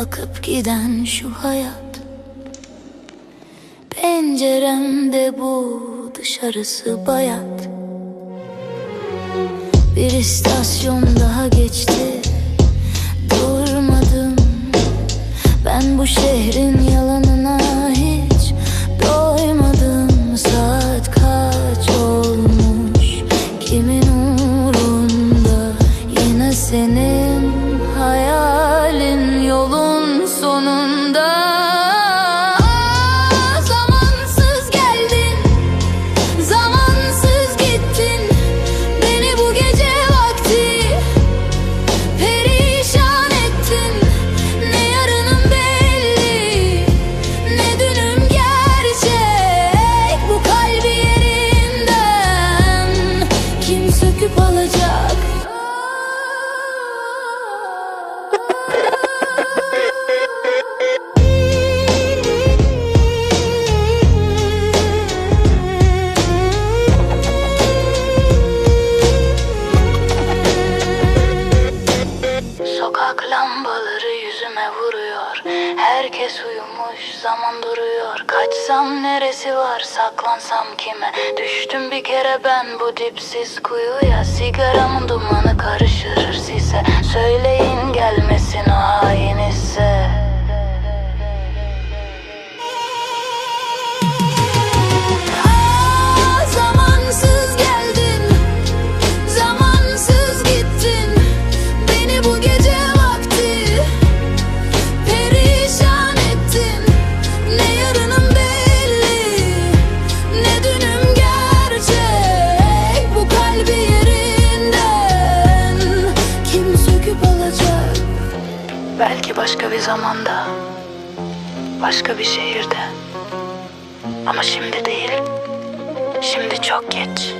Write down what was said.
akıp giden şu hayat. Penceremde bu dışarısı bayat. Bir istasyon daha geçti. Durmadım. Ben bu şehrin Herkes uyumuş zaman duruyor. Kaçsam neresi var saklansam kime? Düştüm bir kere ben bu dipsiz kuyuya. Sigaramın dumanı karışır size. Söyleyin gelmesin o hain zamanda Başka bir şehirde. Ama şimdi değil Şimdi çok geç